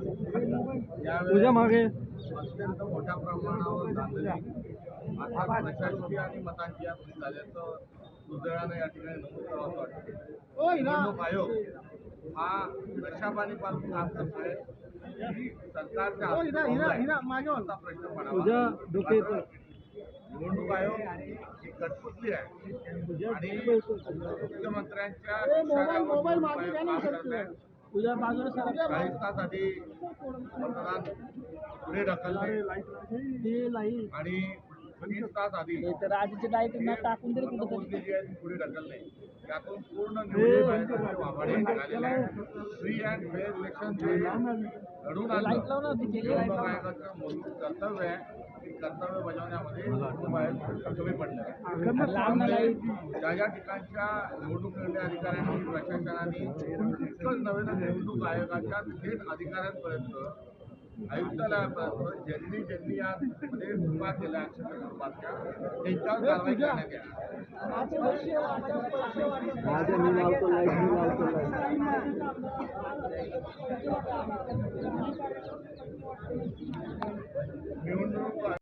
तुझ्या मागे. अत्यंत मोठ्या प्रमाणावर आता प्रशासकीय आणि मतांची यात झाल्याचं दुर्दैवानं या ठिकाणी नमूद करावं वाटतं. निवडणूक आयोग हा नशाबानीपासून काम करतोय. ही सरकारच्या हातात असा प्रश्न पडावा. निवडणूक आयोग ही कठपुतली आहे. आणि मुख्यमंत्र्यांच्या इशाऱ्यावर निवडणूक आयोग काम करत आहे तुझ्या बाजूला चाळीस तास आधी मतदान पुढे ढकलले ते लाइट. आणि तर आधीचे लाइट टाकून तरी कुठं निवडणूक आयोगाचं मूलभूत कर्तव्य आहे ते कर्तव्य बजावण्यामध्ये कमी पडलं आहे. ज्या ज्या ठिकाणच्या निवडणूक निर्णय अधिकाऱ्यांनी प्रशासनाने नव्हे तर निवडणूक आयोगाच्या थेट अधिकाऱ्यांपर्यंत आयुक्तालयापर्यंत ज्यांनी ज्यांनी यामध्ये केल्या बातम्या त्यांच्यावर कारवाई करण्यात यावी. माझ्या